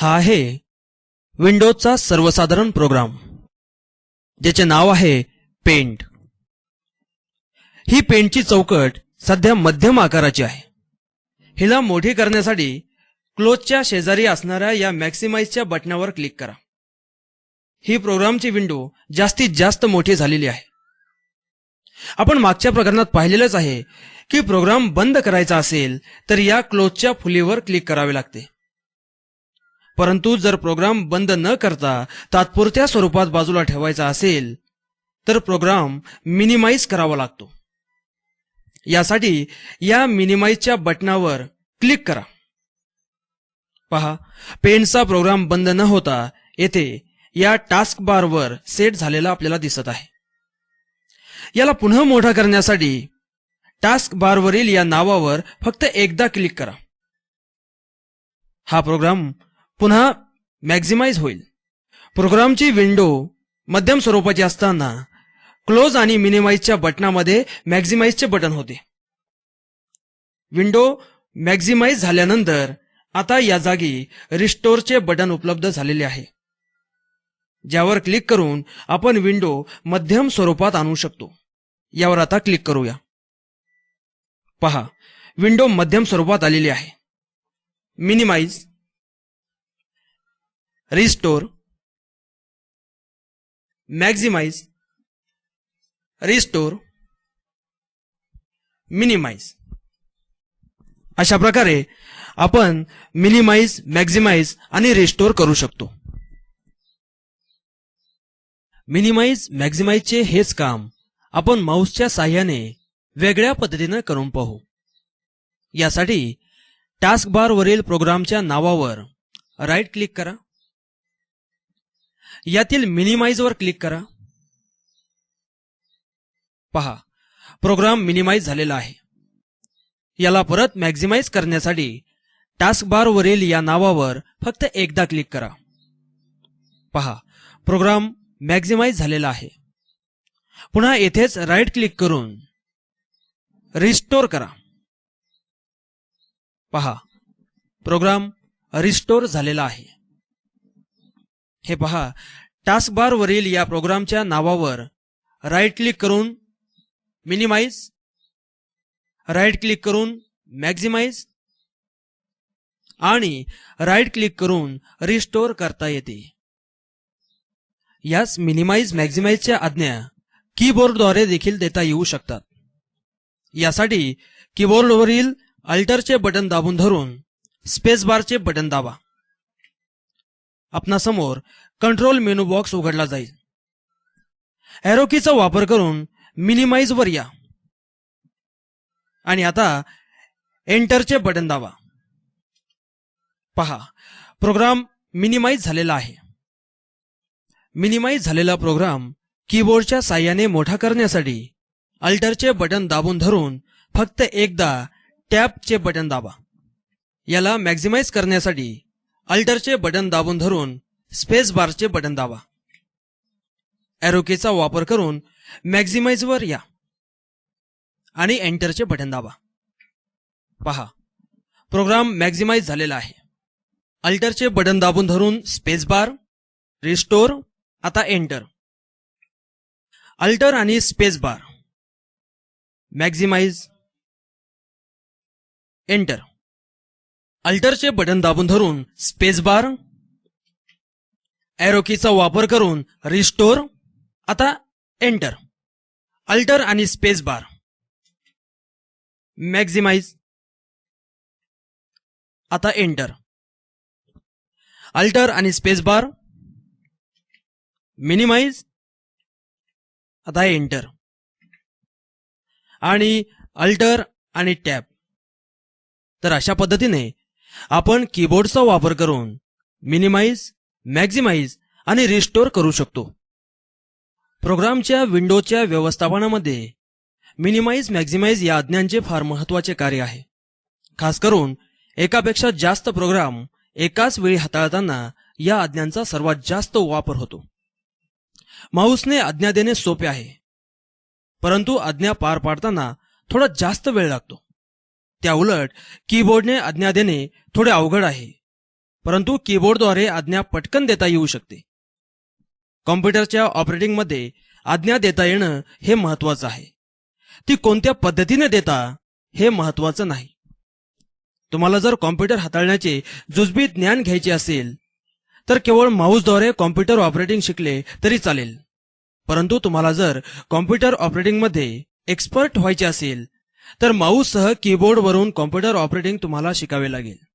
हा आहे विंडोजचा सर्वसाधारण प्रोग्राम ज्याचे नाव आहे पेंट. ही पेंटची चौकट सध्या मध्यम आकाराची आहे. हिला मोठी करण्यासाठी क्लोजच्या शेजारी असणाऱ्या या मॅक्सिमाइजच्या बटणावर क्लिक करा. ही प्रोग्रामची विंडो जास्तीत जास्त मोठी झालेली आहे. आपण मागच्या प्रकरणात पाहिलेलंच आहे की प्रोग्राम बंद करायचा असेल तर या क्लोजच्या फुलीवर क्लिक करावे लागते. परंतु जर प्रोग्राम बंद न करता तात्पुरत्या स्वरूपात बाजूला ठेवायचा असेल तर प्रोग्राम मिनिमाइज करावा लागतो. यासाठी या मिनिमाइजच्या बटनावर क्लिक करा. पहा पेंटचा प्रोग्राम बंद न होता येथे या टास्क बारवर सेट झालेला आपल्याला दिसत आहे. याला पुन्हा मोठा करण्यासाठी टास्क बारवरील या नावावर फक्त एकदा क्लिक करा. हा प्रोग्राम पुन्हा मॅक्झिमाइज होईल. प्रोग्रामची विंडो मध्यम स्वरूपाची असताना क्लोज आणि मिनिमाइजच्या बटनामध्ये मॅक्झिमाइजचे बटन होते. विंडो मॅक्झिमाइज झाल्यानंतर आता या जागी रिस्टोरचे बटन उपलब्ध झालेले आहे. ज्यावर क्लिक करून आपण विंडो मध्यम स्वरूपात आणू शकतो. यावर आता क्लिक करूया. पहा विंडो मध्यम स्वरूपात आलेली आहे. Minimise restore, maximize, restore, minimize. अशा प्रकारे आपण मिनिमाइज मॅक्झिमाइज आणि रिस्टोर करू शकतो. मिनिमाइज मॅक्झिमाइजचे हेच काम आपण माऊसच्या साह्याने वेगळ्या पद्धतीनं करून पाहू. यासाठी टास्क बारवरील प्रोग्रामच्या नावावर राईट क्लिक करा. यातील मिनिमाइजवर क्लिक करा. पहा प्रोग्राम मिनिमाइज झालेला आहे. याला परत मॅक्झिमाइज करण्यासाठी टास्क वरील या नावावर फक्त एकदा क्लिक करा. पहा प्रोग्राम मॅक्झिमाइज झालेला आहे. पुन्हा येथेच राईट क्लिक करून रिस्टोर करा. पहा प्रोग्राम रिस्टोर झालेला आहे. हे पहा टास्कबारवरील या प्रोग्रामच्या नावावर राईट क्लिक करून मिनिमाइज राईट क्लिक करून मॅक्झिमाइज आणि राईट क्लिक करून रिस्टोर करता येते. यास मिनिमाइज मॅक्झिमाइजच्या आज्ञा कीबोर्डद्वारे देखील देता येऊ शकतात. यासाठी कीबोर्डवरील अल्टरचे बटन दाबून धरून स्पेस बारचे बटन दाबा. आपणासमोर कंट्रोल मेनू बॉक्स उघडला जाईल. ॲरोकीचा वापर करून मिनिमाइज वर या. आणि आता एंटरचे बटन दाबा. पहा प्रोग्राम मिनिमाइज झालेला आहे. मिनिमाइज झालेला प्रोग्राम कीबोर्डच्या साह्याने मोठा करण्यासाठी अल्टरचे बटन दाबून धरून फक्त एकदा टॅबचे बटन दाबा. याला मॅक्झिमाइज करण्यासाठी अल्टरचे बटन दाबून धरून स्पेस बारचे बटन दाबा. एरोकेचा वापर करून मॅक्झिमाइजवर या. आणि एंटरचे बटन दाबा. पहा प्रोग्राम मॅक्झिमाइज झालेला आहे. अल्टरचे बटन दाबून धरून स्पेस बार रिस्टोर आता एंटर अल्टर आणि स्पेस बार मॅक्झिमाइज एंटर अल्टरचे बटन दाबून धरून स्पेस बार एरोकीचा वापर करून रिस्टोर आता एंटर अल्टर आणि स्पेस बार मॅक्झिमाइज आता एंटर अल्टर आणि स्पेस बार मिनिमाइज आता एंटर आणि अल्टर आणि टॅब तर अशा पद्धतीने आपण कीबोर्डचा वापर करून मिनिमाइज मॅक्झिमाइज आणि रिस्टोर करू शकतो. प्रोग्रामच्या विंडोच्या व्यवस्थापनामध्ये मिनिमाइज मॅक्झिमाइज या आज्ञांचे फार महत्त्वाचे कार्य आहे. खास करून एकापेक्षा जास्त प्रोग्राम एकाच वेळी हाताळताना या आज्ञांचा सर्वात जास्त वापर होतो. माऊसने आज्ञा देणे सोपे आहे परंतु आज्ञा पार पाडताना थोडा जास्त वेळ लागतो. त्याउलट कीबोर्डने आज्ञा देणे थोडे अवघड आहे. परंतु कीबोर्डद्वारे आज्ञा पटकन देता येऊ शकते. कॉम्प्युटरच्या ऑपरेटिंगमध्ये आज्ञा देता येणं हे महत्वाचं आहे. ती कोणत्या पद्धतीने देता हे महत्वाचं नाही. तुम्हाला जर कॉम्प्युटर हाताळण्याचे जुजबी ज्ञान घ्यायचे असेल तर केवळ माऊसद्वारे कॉम्प्युटर ऑपरेटिंग शिकले तरी चालेल. परंतु तुम्हाला जर कॉम्प्युटर ऑपरेटिंगमध्ये एक्सपर्ट व्हायचे असेल तर माऊससह कीबोर्डवरून कॉम्प्युटर ऑपरेटिंग तुम्हाला शिकावे लागेल.